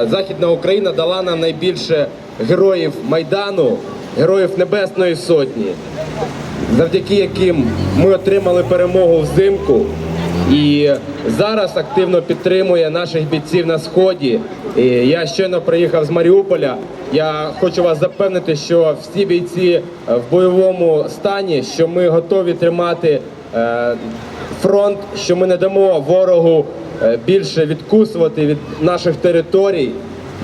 Західна Україна дала нам найбільше героїв Майдану, героїв Небесної Сотні, завдяки яким ми отримали перемогу взимку. І зараз активно підтримує наших бійців на сході. І я щойно приїхав з Маріуполя. Я хочу вас запевнити, що всі бійці е, в бойовому стані, що ми готові тримати е, фронт, що ми не дамо ворогу більше відкусувати від наших територій.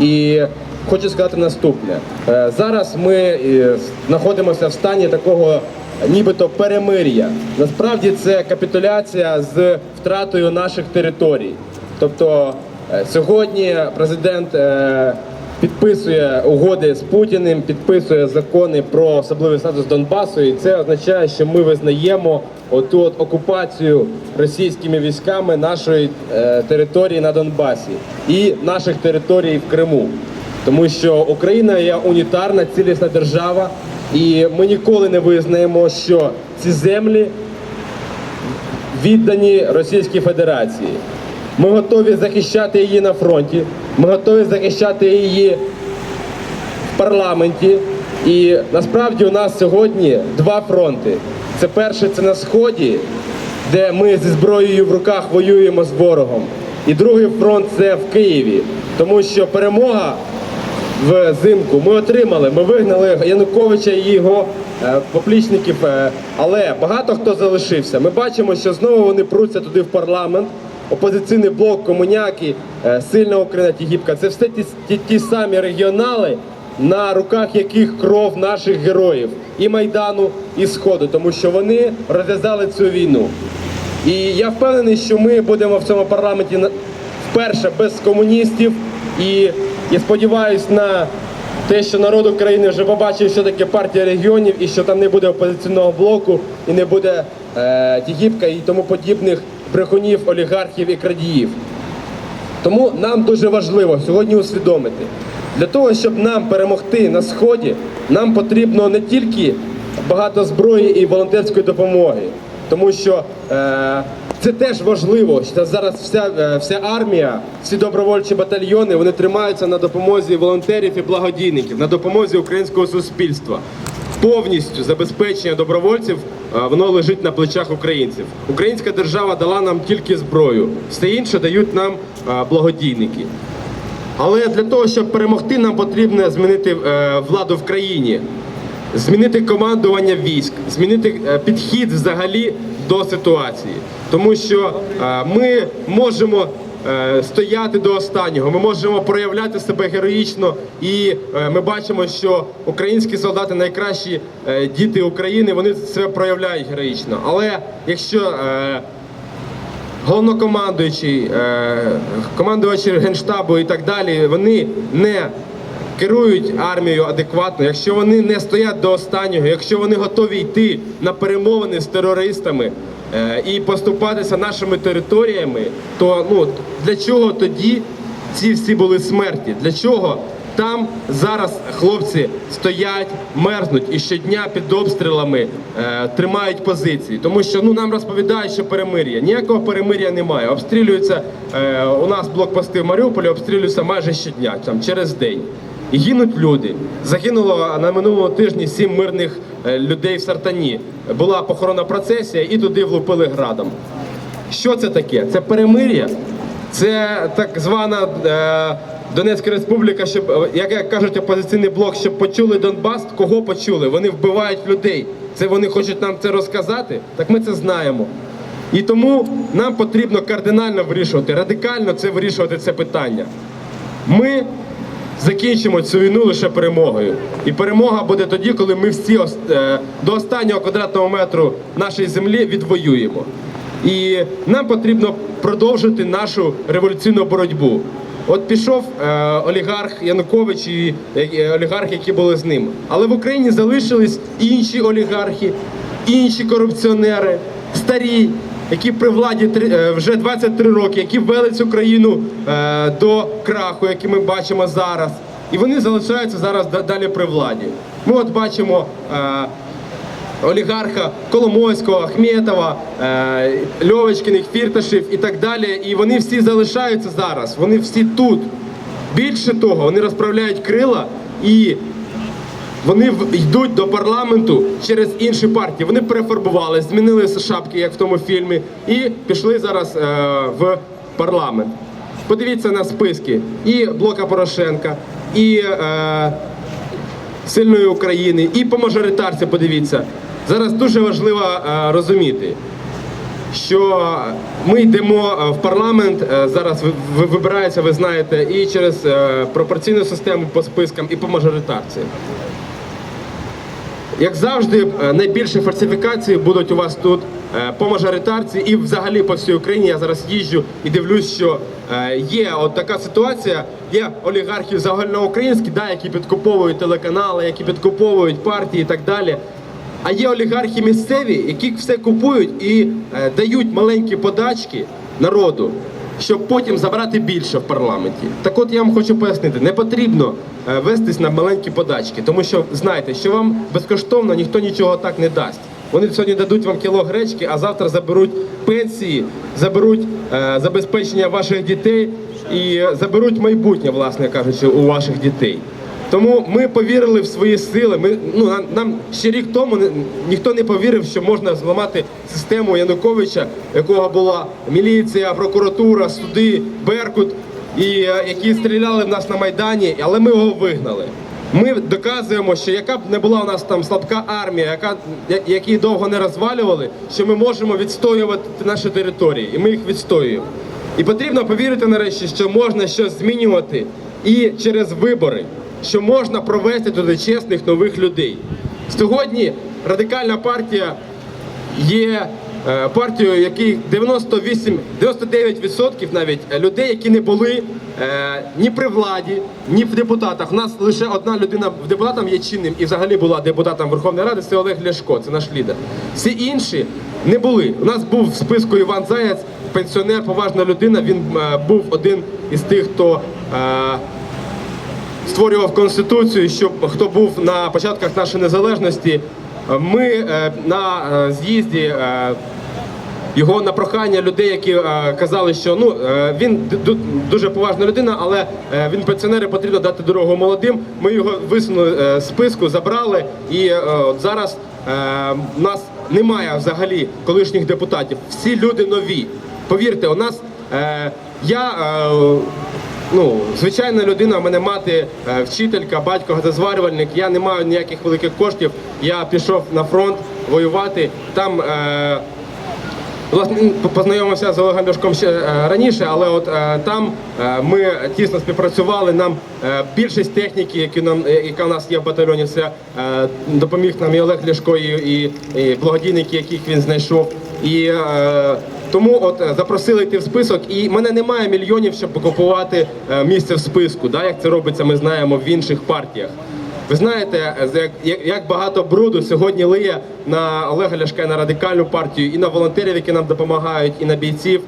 І хочу сказати наступне: Е, зараз ми е, знаходимося в стані такого. Нібито перемир'я. Насправді це капітуляція з втратою наших територій. Тобто е, сьогодні президент е, підписує угоди з Путіним, підписує закони про особливий статус Донбасу, і це означає, що ми визнаємо оту от окупацію російськими військами нашої е, території на Донбасі і наших територій в Криму. Тому що Україна є унітарна, цілісна держава, і ми ніколи не визнаємо, що ці землі віддані Російській Федерації. Ми готові захищати її на фронті, ми готові захищати її в парламенті. І насправді у нас сьогодні два фронти. Це перше це на сході, де ми зі зброєю в руках воюємо з ворогом. І другий фронт це в Києві, тому що перемога взимку ми отримали. Ми вигнали Януковича і його е, поплічників, е, але багато хто залишився. Ми бачимо, що знову вони пруться туди в парламент. Опозиційний блок, комуняки, е, сильна Україна, Тігіпка. Це все ті, ті, ті самі регіонали, на руках яких кров наших героїв і Майдану, і Сходу, тому що вони розв'язали цю війну. І я впевнений, що ми будемо в цьому парламенті вперше без комуністів. І я сподіваюся на те, що народ України вже побачив, що таке партія регіонів, і що там не буде опозиційного блоку, і не буде е, Тігіпка і тому подібних брехунів, олігархів і крадіїв. Тому нам дуже важливо сьогодні усвідомити, для того, щоб нам перемогти на сході, нам потрібно не тільки багато зброї і волонтерської допомоги, тому що е, це теж важливо. Що зараз вся, е, вся армія, всі добровольчі батальйони вони тримаються на допомозі волонтерів і благодійників, на допомозі українського суспільства. Повністю забезпечення добровольців е, воно лежить на плечах українців. Українська держава дала нам тільки зброю, все інше дають нам е, благодійники. Але для того, щоб перемогти, нам потрібно змінити е, владу в країні, змінити командування військ, змінити е, підхід взагалі до ситуації. Тому що е, ми можемо стояти до останнього, ми можемо проявляти себе героїчно, і ми бачимо, що українські солдати найкращі діти України, вони себе проявляють героїчно. Але якщо головнокомандуючий, е, командувачі генштабу і так далі, вони не керують армією адекватно, якщо вони не стоять до останнього, якщо вони готові йти на перемовини з терористами е, і поступатися нашими територіями, то ну для чого тоді ці всі були смерті? Для чого? Там зараз хлопці стоять, мерзнуть і щодня під обстрілами е, тримають позиції, тому що ну нам розповідають, що перемир'я. Ніякого перемир'я немає. Обстрілюються е, у нас блокпости в Маріуполі, обстрілюються майже щодня, там через день. І гинуть люди. Загинуло на минулому тижні сім мирних е, людей в Сартані. Була похоронна процесія, і туди влупили градом. Що це таке? Це перемир'я? Це так звана е, Донецька Республіка, щоб як, як кажуть опозиційний блок, щоб почули Донбас, кого почули? Вони вбивають людей. Це вони хочуть нам це розказати? Так ми це знаємо. І тому нам потрібно кардинально вирішувати, радикально це вирішувати це питання. Ми закінчимо цю війну лише перемогою. І перемога буде тоді, коли ми всі е, до останнього квадратного метру нашої землі відвоюємо. І нам потрібно продовжити нашу революційну боротьбу. От пішов е, олігарх Янукович і е, олігархи, які були з ним. Але в Україні залишились інші олігархи, інші корупціонери, старі, які при владі три- е, вже 23 роки, які ввели цю країну е, до краху, який ми бачимо зараз. І вони залишаються зараз далі при владі. Ми от бачимо. е, олігарха Коломойського, Ахметова, е, Льовочкиних, Фірташів і так далі. І вони всі залишаються зараз. Вони всі тут. Більше того, вони розправляють крила і вони йдуть до парламенту через інші партії. Вони перефарбували, змінили шапки, як в тому фільмі, і пішли зараз е, в парламент. Подивіться на списки і блока Порошенка, і е, сильної України, і по мажоритарці подивіться. Зараз дуже важливо е, розуміти, що ми йдемо е, в парламент. е, Зараз ви- ви- вибирається, ви знаєте, і через пропорційну систему по спискам, і по мажоритарці. Як завжди, е, найбільші фальсифікації будуть у вас тут по мажоритарці і взагалі по всій Україні. Я зараз їжджу і дивлюсь, що є от така ситуація. Є олігархи загальноукраїнські, да, які підкуповують телеканали, які підкуповують партії і так далі. А є олігархи місцеві, які все купують і е, дають маленькі подачки народу, щоб потім забрати більше в парламенті. Так от я вам хочу пояснити, не потрібно е, вестись на маленькі подачки, тому що знайте, що вам безкоштовно ніхто нічого так не дасть. Вони сьогодні дадуть вам кіло гречки, а завтра заберуть пенсії, заберуть е, забезпечення ваших дітей і заберуть майбутнє, власне кажучи, у ваших дітей. Тому ми повірили в свої сили. Ми ну нам, нам ще рік тому ні- ніхто не повірив, що можна зламати систему Януковича, якого була міліція, прокуратура, суди, Беркут, і е, які стріляли в нас на майдані, але ми його вигнали. Ми доказуємо, що яка б не була у нас там слабка армія, яка які довго не розвалювали, що ми можемо відстоювати наші території, і ми їх відстоюємо. І потрібно повірити нарешті, що можна щось змінювати і через вибори, що можна провести туди чесних нових людей. Сьогодні радикальна партія є е, партією, який 98, 99% навіть е, людей, які не були е, ні при владі, ні в депутатах. У нас лише одна людина в депутатам є чинним і взагалі була депутатом Верховної Ради. Це Олег Ляшко, це наш лідер. Всі інші не були. У нас був в списку Іван Заяць, пенсіонер, поважна людина. Він був один із тих, хто. Створював конституцію, щоб хто був на початках нашої незалежності. Ми е, на е, з'їзді. е, Його на прохання людей, які казали, що ну він дуже поважна людина, але він пенсіонери потрібно дати дорогу молодим. Ми його висунули з списку, забрали, і от зараз у нас немає взагалі колишніх депутатів. Всі люди нові. Повірте, у нас я. Ну, звичайна людина, в мене мати е, вчителька, батько газозварювальник. Я не маю ніяких великих коштів. Я пішов на фронт воювати. Там е, власне познайомився з Олегом Ляшком ще е, раніше, але от е, там е, ми тісно співпрацювали. Нам е, більшість техніки, які нам е, яка у нас є в батальйоні, це е, допоміг нам і Олег Ляшко, і, і, і благодійники, яких він знайшов. І е, тому от е, запросили йти в список, і мене немає мільйонів, щоб купувати е, місце в списку. Да, як це робиться, ми знаємо в інших партіях. Ви знаєте, е, як, багато бруду сьогодні лиє на Олега Ляшка і на радикальну партію, і на волонтерів, які нам допомагають, і на бійців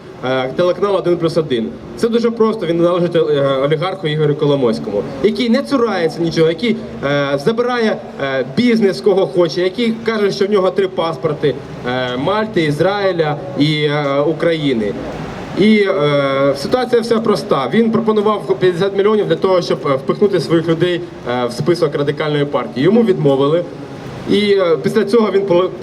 телеканал 1 плюс 1. Це дуже просто. Він належить е, олігарху Ігорю Коломойському, який не цурається нічого, який е, забирає е, бізнес, кого хоче, який каже, що в нього три паспорти: е, Мальти, Ізраїля і е, України. І е, ситуація вся проста. Він пропонував 50 мільйонів для того, щоб е, впихнути своїх людей е, в список радикальної партії. Йому відмовили. І е, після цього він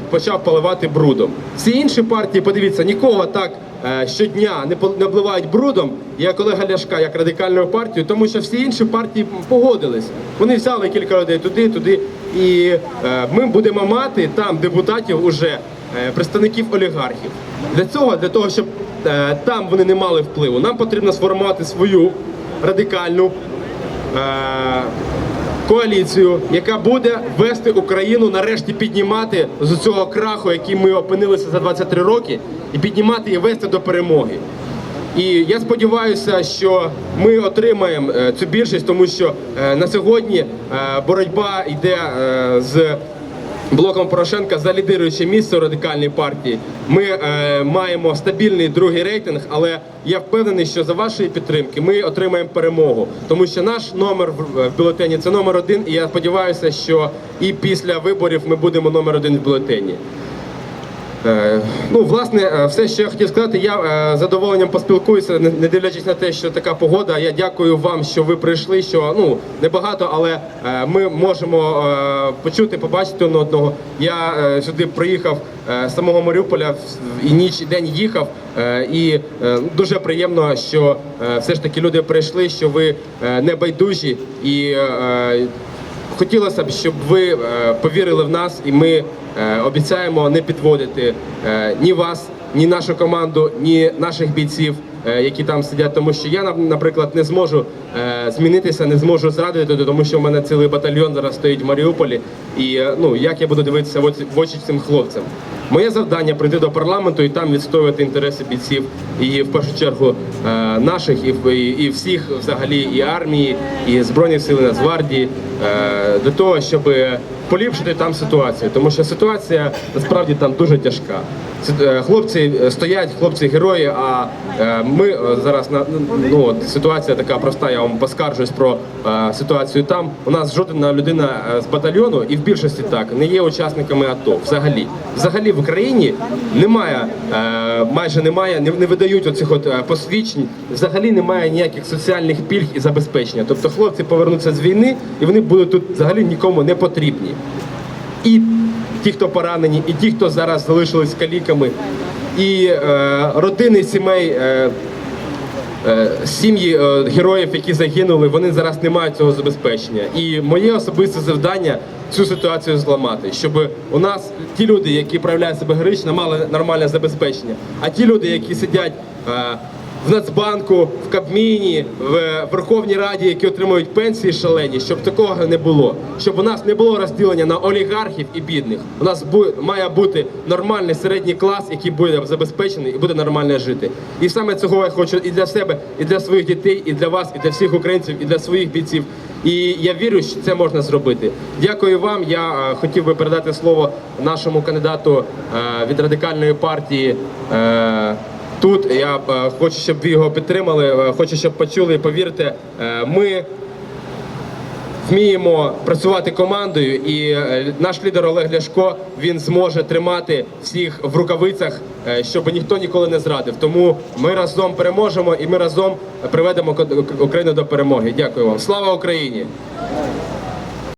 почав поливати брудом. Всі інші партії, подивіться, нікого так е, щодня не обливають брудом, як Олега Ляшка, як радикальною партію, тому що всі інші партії погодились. Вони взяли кілька людей туди, туди. І е, ми будемо мати там депутатів уже е, представників олігархів. Для цього, для того, щоб е, там вони не мали впливу, нам потрібно сформувати свою радикальну е, коаліцію, яка буде вести Україну нарешті піднімати з цього краху, який ми опинилися за 23 роки, і піднімати і вести до перемоги. І я сподіваюся, що ми отримаємо е, цю більшість, тому що е, на сьогодні е, боротьба йде з блоком Порошенка за лідируюче місце у радикальній партії. Ми е, маємо стабільний другий рейтинг, але я впевнений, що за вашої підтримки ми отримаємо перемогу, тому що наш номер в, бюлетені це номер один. І я сподіваюся, що і після виборів ми будемо номер один в бюлетені. Е, Ну, власне, е, все, що я хотів сказати, я е, з задоволенням поспілкуюся, не дивлячись на те, що така погода. Я дякую вам, що ви прийшли. Що ну небагато, але ми можемо почути, побачити один одного. Я сюди приїхав з самого Маріуполя і ніч і день їхав. І дуже приємно, що все ж таки люди прийшли, що ви не байдужі і. Хотілося б, щоб ви е, повірили в нас, і ми е, обіцяємо не підводити е, ні вас, ні нашу команду, ні наших бійців, які там сидять. Тому що я, нап- наприклад, не зможу змінитися, не зможу зрадити, тому що в мене цілий батальйон зараз стоїть в Маріуполі. І ну як я буду дивитися в очі цим хлопцям? Моє завдання прийти до парламенту і там відстоювати інтереси бійців і в першу чергу е, наших, і, і, всіх взагалі, і армії, і збройних сил і Нацгвардії, е, для того, щоб поліпшити там ситуацію, тому що ситуація насправді там дуже тяжка. Е, Хлопці е, стоять, хлопці герої. А е, ми зараз на ну ситуація така проста. Я вам поскаржусь про ситуацію там. У нас жодна людина з батальйону, і в більшості так не є учасниками АТО. Взагалі, взагалі в Україні немає, майже немає, не, видають оцих от посвідчень. Взагалі немає ніяких соціальних пільг і забезпечення. Тобто хлопці повернуться з війни, і вони будуть тут взагалі нікому не потрібні і ті, хто поранені, і ті, хто зараз залишились каліками, і е, родини сімей. Е, е, Сім'ї е, героїв, які загинули, вони зараз не мають цього забезпечення. І моє особисте завдання цю ситуацію зламати, щоб у нас ті люди, які проявляють себе героїчно, мали нормальне забезпечення. А ті люди, які сидять е, в Нацбанку, в Кабміні, в Верховній Раді, які отримують пенсії шалені, щоб такого не було. Щоб у нас не було розділення на олігархів і бідних. У нас має бути нормальний середній клас, який буде забезпечений і буде нормально жити. І саме цього я хочу і для себе, і для своїх дітей, і для вас, і для всіх українців, і для своїх бійців. І я вірю, що це можна зробити. Дякую вам. Я е, хотів би передати слово нашому кандидату е, від радикальної партії. Тут я е, хочу, щоб ви його підтримали. е, Хочу, щоб почули і повірте, е, ми вміємо працювати командою, і наш лідер Олег Ляшко він зможе тримати всіх в рукавицях, щоб ніхто ніколи не зрадив. Тому ми разом переможемо і ми разом приведемо Україну до перемоги. Дякую вам. Слава Україні!